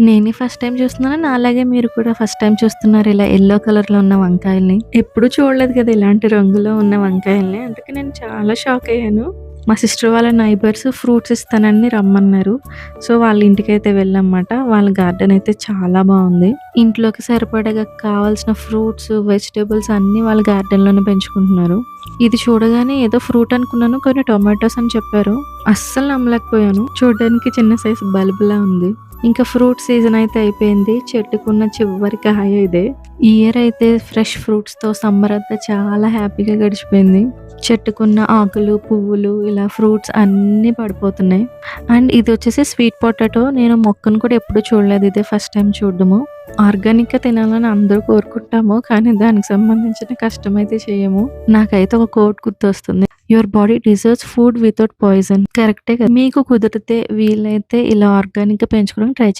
నేనే first time చూస్తున్నాను నాలాగే మీరు కూడా ఫస్ట్ టైం చూస్తున్నారు ఇలా ఎల్లో కలర్లో ఉన్న వంకాయల్ని. ఎప్పుడు చూడలేదు కదా ఇలాంటి రంగులో ఉన్న వంకాయల్ని. అందుకే నేను చాలా షాక్ అయ్యాను. మా సిస్టర్ వాళ్ళ నైబర్స్ ఫ్రూట్స్ ఇస్తానని రమ్మన్నారు. సో వాళ్ళ ఇంటికి అయితే వెళ్ళామన్నమాట. వాళ్ళ గార్డెన్ అయితే చాలా బాగుంది. ఇంట్లోకి సరిపడగా కావాల్సిన ఫ్రూట్స్ వెజిటేబుల్స్ అన్ని వాళ్ళ గార్డెన్లోనే లోనే పెంచుకుంటున్నారు. ఇది చూడగానే ఏదో ఫ్రూట్ అనుకున్నాను కొన్ని టొమాటోస్ అని చెప్పారు. అస్సలు నమ్మలేకపోయాను. చూడడానికి చిన్న సైజు బల్బులా ఉంది. ఇంకా ఫ్రూట్ సీజన్ అయితే అయిపోయింది. చెట్టుకున్న చివరి కాయ ఇదే. ఈ ఇయర్ అయితే ఫ్రెష్ ఫ్రూట్స్తో సమ్మర్ అంతా చాలా హ్యాపీగా గడిచిపోయింది. చెట్టుకున్న ఆకులు పువ్వులు ఇలా ఫ్రూట్స్ అన్నీ పడిపోతున్నాయి. అండ్ ఇది వచ్చేసి స్వీట్ పొటాటో. నేను మొక్కను కూడా ఎప్పుడూ చూడలేదు. ఇదే ఫస్ట్ టైం చూడడము. ఆర్గానిక్గా తినాలని అందరూ కోరుకుంటాము కానీ దానికి సంబంధించిన కష్టం అయితే చేయము. నాకైతే ఒక కోట్ గుర్తొస్తుంది. Your body deserves food without poison కరెక్టే కదా? మీకు కుదిరితే వీలైతే ఇలా ఆర్గానిక్గా పెంచుకోవడానికి ట్రై